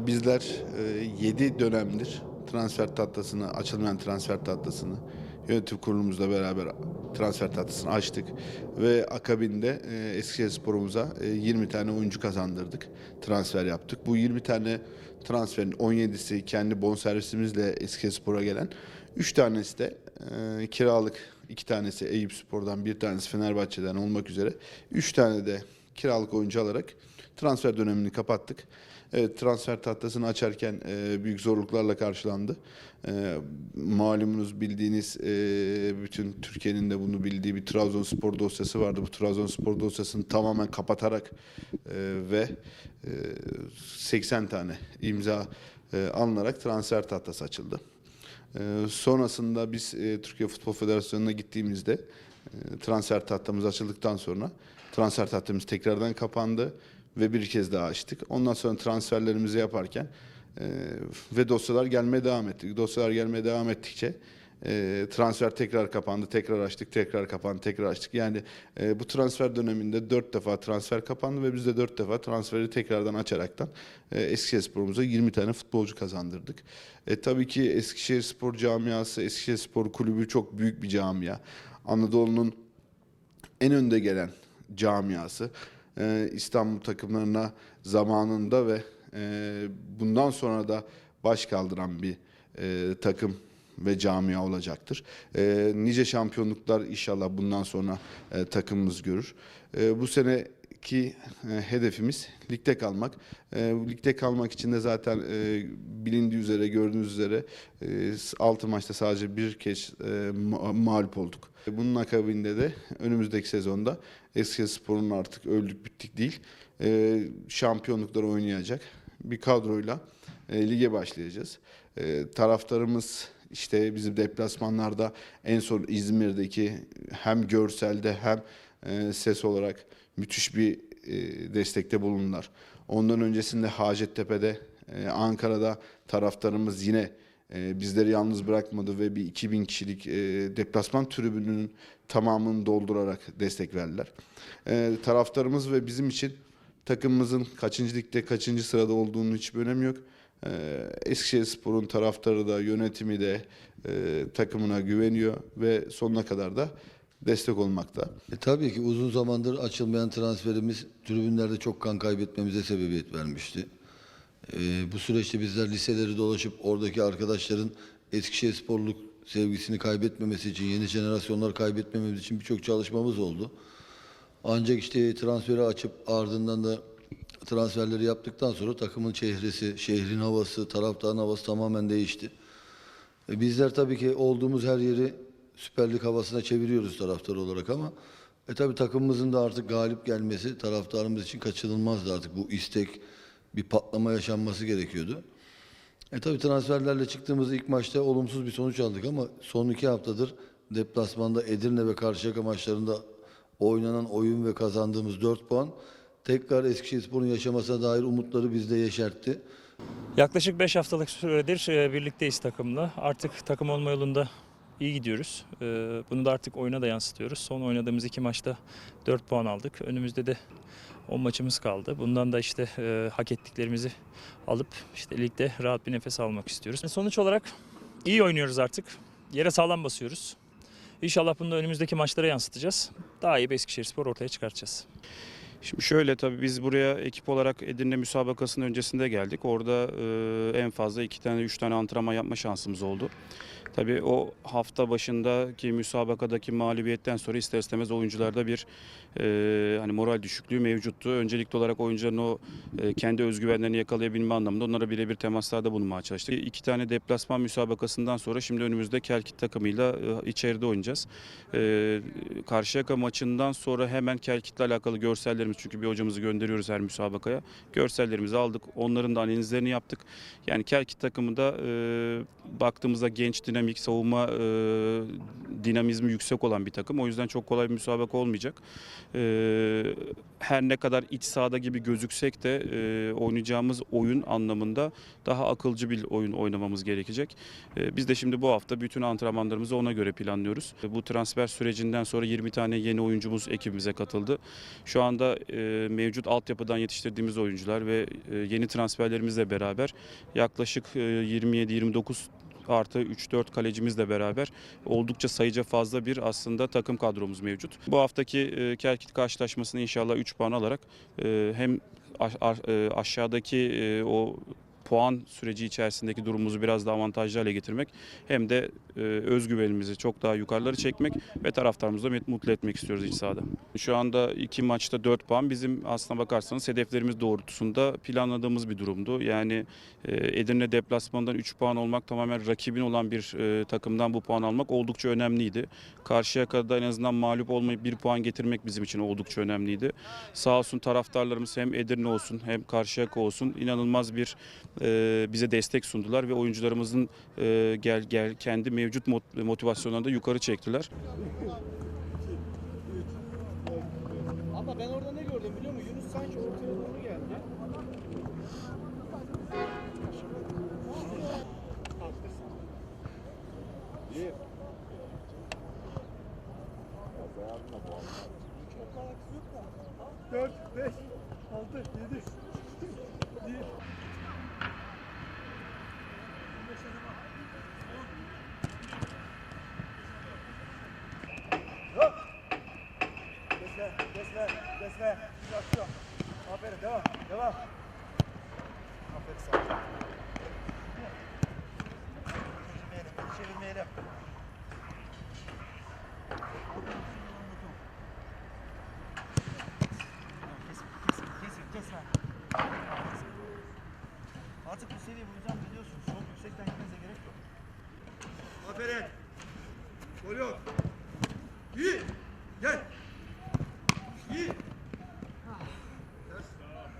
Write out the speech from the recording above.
Bizler 7 dönemdir transfer tahtasını, açılmayan transfer tahtasını yönetim kurulumuzla beraber transfer tahtasını açtık ve akabinde e, Eskişehir Spor'umuza e, 20 tane oyuncu kazandırdık. Transfer yaptık. Bu 20 tane transferin 17'si kendi bonservisimizle Eskişehir Spor'a gelen. 3 tanesi de e, kiralık, 2 tanesi Eyüp Spor'dan, bir tanesi Fenerbahçe'den olmak üzere 3 tane de kiralık oyuncu alarak transfer dönemini kapattık. Evet, transfer tahtasını açarken e, büyük zorluklarla karşılandı. E, malumunuz bildiğiniz e, bütün Türkiye'nin de bunu bildiği bir Trabzonspor dosyası vardı. Bu Trabzonspor dosyasını tamamen kapatarak e, ve e, 80 tane imza e, alınarak transfer tahtası açıldı. E, sonrasında biz e, Türkiye Futbol Federasyonu'na gittiğimizde e, transfer tahtamız açıldıktan sonra transfer tahtamız tekrardan kapandı ve bir kez daha açtık. Ondan sonra transferlerimizi yaparken e, ve dosyalar gelmeye devam etti. Dosyalar gelmeye devam ettikçe e, transfer tekrar kapandı, tekrar açtık, tekrar kapandı, tekrar açtık. Yani e, bu transfer döneminde dört defa transfer kapandı ve biz de dört defa transferi tekrardan açaraktan e, Eskişehir Spor'umuza 20 tane futbolcu kazandırdık. E, tabii ki Eskişehir Spor camiası, Eskişehir Spor Kulübü çok büyük bir camia. Anadolu'nun en önde gelen camiası. Ee, İstanbul takımlarına zamanında ve e, bundan sonra da baş kaldıran bir e, takım ve camia olacaktır. E, nice şampiyonluklar inşallah bundan sonra e, takımımız görür. E, bu seneki e, hedefimiz ligde kalmak. E, ligde kalmak için de zaten e, bilindiği üzere, gördüğünüz üzere e, 6 maçta sadece bir kez e, ma- mağlup olduk. Bunun akabinde de önümüzdeki sezonda Eskişehirspor'un artık öldük bittik değil, e, şampiyonluklar oynayacak bir kadroyla e, lige başlayacağız. E, taraftarımız işte bizim deplasmanlarda en son İzmir'deki hem görselde hem e, ses olarak müthiş bir e, destekte bulundular. Ondan öncesinde Hacettepe'de, e, Ankara'da taraftarımız yine bizleri yalnız bırakmadı ve bir 2000 kişilik deplasman tribününün tamamını doldurarak destek verdiler. Taraftarımız ve bizim için takımımızın kaçıncı ligde kaçıncı sırada olduğunun hiçbir önemi yok. E, Eskişehirspor'un taraftarı da yönetimi de takımına güveniyor ve sonuna kadar da destek olmakta. E, tabii ki uzun zamandır açılmayan transferimiz tribünlerde çok kan kaybetmemize sebebiyet vermişti. E, bu süreçte bizler liseleri dolaşıp oradaki arkadaşların Eskişehir sporluk sevgisini kaybetmemesi için, yeni jenerasyonlar kaybetmememiz için birçok çalışmamız oldu. Ancak işte transferi açıp ardından da transferleri yaptıktan sonra takımın çehresi, şehrin havası, taraftarın havası tamamen değişti. E, Bizler tabii ki olduğumuz her yeri Süper Lig havasına çeviriyoruz taraftar olarak ama e tabii takımımızın da artık galip gelmesi taraftarımız için kaçınılmazdı artık bu istek bir patlama yaşanması gerekiyordu. E tabii transferlerle çıktığımız ilk maçta olumsuz bir sonuç aldık ama son iki haftadır deplasmanda Edirne ve Karşıyaka maçlarında oynanan oyun ve kazandığımız 4 puan tekrar Eskişehirspor'un yaşamasına dair umutları bizde yeşertti. Yaklaşık 5 haftalık süredir e, birlikteyiz takımla. Artık takım olma yolunda iyi gidiyoruz. E, Bunu da artık oyuna da yansıtıyoruz. Son oynadığımız iki maçta 4 puan aldık. Önümüzde de 10 maçımız kaldı. Bundan da işte e, hak ettiklerimizi alıp işte ligde rahat bir nefes almak istiyoruz. Sonuç olarak iyi oynuyoruz artık. Yere sağlam basıyoruz. İnşallah bunu da önümüzdeki maçlara yansıtacağız. Daha iyi bir Eskişehirspor ortaya çıkartacağız. Şimdi şöyle tabii biz buraya ekip olarak Edirne müsabakasının öncesinde geldik. Orada e, en fazla iki tane üç tane antrenman yapma şansımız oldu. Tabii o hafta başındaki müsabakadaki mağlubiyetten sonra ister istemez oyuncularda bir e, hani moral düşüklüğü mevcuttu. Öncelikli olarak oyuncuların o e, kendi özgüvenlerini yakalayabilme anlamında onlara birebir temaslarda bulunmaya çalıştık. İki tane deplasman müsabakasından sonra şimdi önümüzde Kelkit takımıyla e, içeride oynayacağız. E, Karşıyaka maçından sonra hemen Kelkit'le alakalı görsellerimiz çünkü bir hocamızı gönderiyoruz her müsabakaya. Görsellerimizi aldık. Onların da analizlerini yaptık. Yani Kelkit takımı da e, baktığımızda genç, dinamik, savunma e, dinamizmi yüksek olan bir takım. O yüzden çok kolay bir müsabaka olmayacak. E, her ne kadar iç sahada gibi gözüksek de e, oynayacağımız oyun anlamında daha akılcı bir oyun oynamamız gerekecek. E, biz de şimdi bu hafta bütün antrenmanlarımızı ona göre planlıyoruz. E, bu transfer sürecinden sonra 20 tane yeni oyuncumuz ekibimize katıldı. Şu anda e, mevcut altyapıdan yetiştirdiğimiz oyuncular ve e, yeni transferlerimizle beraber yaklaşık e, 27-29 artı 3-4 kalecimizle beraber oldukça sayıca fazla bir aslında takım kadromuz mevcut. Bu haftaki e, Kerkit karşılaşmasını inşallah 3 puan alarak e, hem e, aşağıdaki e, o puan süreci içerisindeki durumumuzu biraz daha avantajlı hale getirmek hem de e, özgüvenimizi çok daha yukarıları çekmek ve taraftarımızı da mutlu etmek istiyoruz iç sahada. Şu anda iki maçta 4 puan bizim aslına bakarsanız hedeflerimiz doğrultusunda planladığımız bir durumdu. Yani e, Edirne deplasmanından 3 puan olmak tamamen rakibin olan bir e, takımdan bu puan almak oldukça önemliydi. Karşıyaka'da en azından mağlup olmayıp bir puan getirmek bizim için oldukça önemliydi. Sağ olsun taraftarlarımız hem Edirne olsun hem Karşıyaka olsun inanılmaz bir e, bize destek sundular ve oyuncularımızın e, gel gel kendi mevcut mot- motivasyonlarını da yukarı çektiler. Ama ben orada ne gördüm biliyor musun? Yunus sanki ortaya doğru geldi. Dört, desle. Aksiyon. Aferin, devam, devam. Aferin sana. Çevirmeyelim, çevirmeyelim. Kesin, kesin, kesin, kesme. Artık bu seviye vuracağım biliyorsun. Çok yüksekten gitmenize gerek yok. Aferin. Gol yok.